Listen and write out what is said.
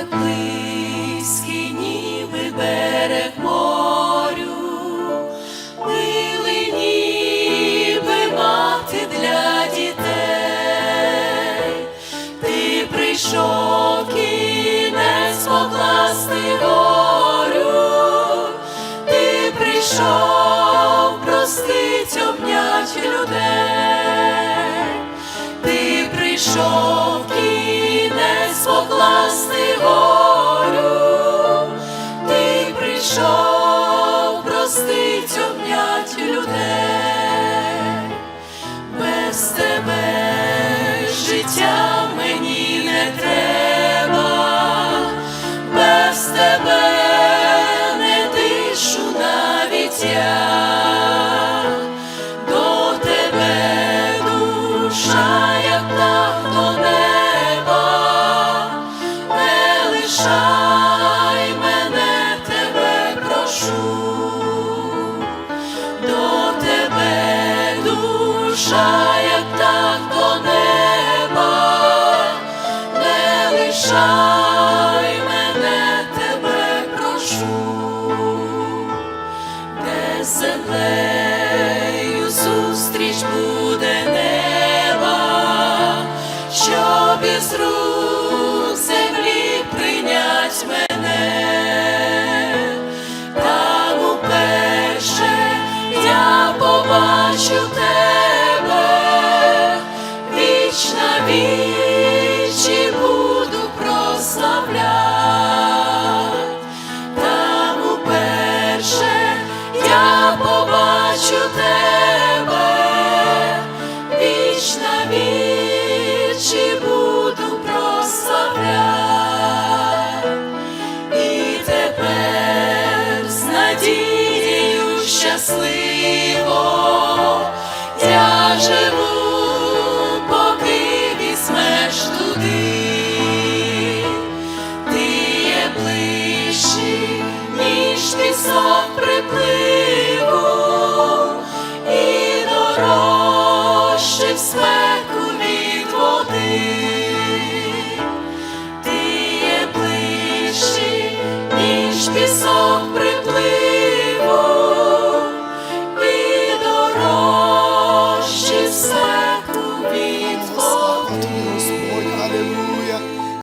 так близький, ніби берег морю, милий ніби мати для дітей, ти прийшов кінець покласти горю, ти прийшов прости. Навіть до тебе душа, як птах до неба, не лишай мене, тебе прошу, до тебе душа, як птах землею зустріч буде неба, щоб із рук землі прийнять мене, тебе, віч на вічі буду прославлять. І тепер з надією щасливо я живу, поки Oh.